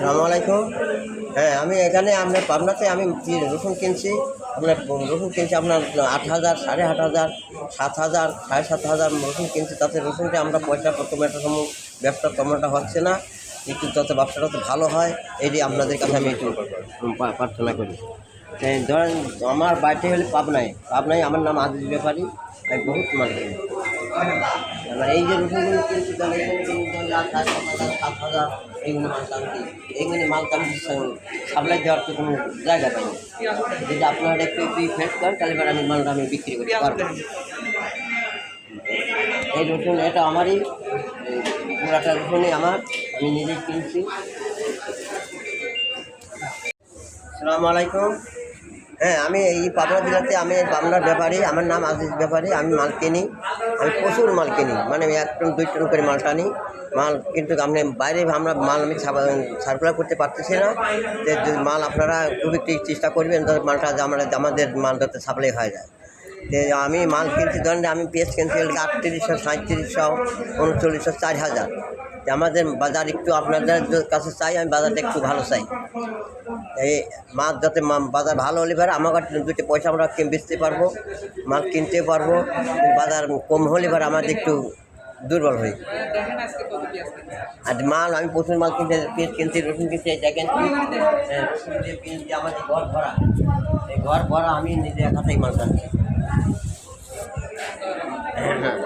সালামু আলাইকুম। হ্যাঁ আমি এখানে আপনার পাবনাতে আমি রসুন কিনছি আপনার রসুন কিনছি আপনার আট হাজার, সাড়ে আট হাজার, সাত হাজার, সাড়ে সাত হাজার রসুন কিনছি। তাতে রসুনটা আমরা পয়সা টমেটো সময় ব্যবসা টমেটো হচ্ছে না একটু যাতে ব্যবসাটা তো ভালো হয় এটি আপনাদের কাছে আমি একটু প্রার্থনা করি। এই ধরেন, আমার বাড়িতে হলে পাবনায়। পাবনায় আমার নাম আজিজ ব্যাপারী আমি বহুত কিনি এবার এই যে রসুনগুলো কিনছি এখানে সাত হাজার, এইগুলো মালটা আমি এইগুলো মালটা সাপ্লাই দেওয়ার তো কোনো জায়গা পাইনি? যদি আপনারা একটু ফেস করেন, তাহলে এবার আমি মালটা আমি বিক্রি করতে পারব। এই রসুন, এটা আমারই পুরাটা রসুনই আমার, আমি নিজেই কিনছি। সালামু আলাইকুম। হ্যাঁ আমি এই পাবনা জেলাতে, আমি পাবনার ব্যাপারী, আমার নাম আজিজ ব্যাপারী, আমি মাল কিনি। আমি প্রচুর মাল কিনি। মানে আমি এক টন, দুই টন করে মালটা নিই মাল কিন্তু আপনি বাইরে আমরা মাল আমি সার্কুলার করতে পারতেছি না। যে মাল আপনারা খুব একটু চেষ্টা করবেন যাতে মালটা আমরা আমাদের মাল যাতে সাপ্লাই হয়ে যায়। যে আমি মাল কিনছি, ধরেন আমি পেঁয়াজ কিনছি আটত্রিশশো সাঁত্রিশশো উনচল্লিশশো, চার হাজার। আমাদের বাজার একটু আপনাদের কাছে চাই, আমি বাজারটা একটু ভালো চাই। এই মাছ যাতে বাজার ভালো হলে পারে আমার দুটো পয়সা আমরা বেচতে পারব মাল কিনতে পারব বাজার কম হলে পারে আমাদের একটু দুর্বল হই আর মাল আমি প্রচুর মাল কিনতে পেঁয়াজ কিনছি রসুন হ্যাঁ, রসুন আমাদের ঘর ভরা এই ঘর ভরা আমি নিজে একাতেই মাল কিনছি হ্যাঁ।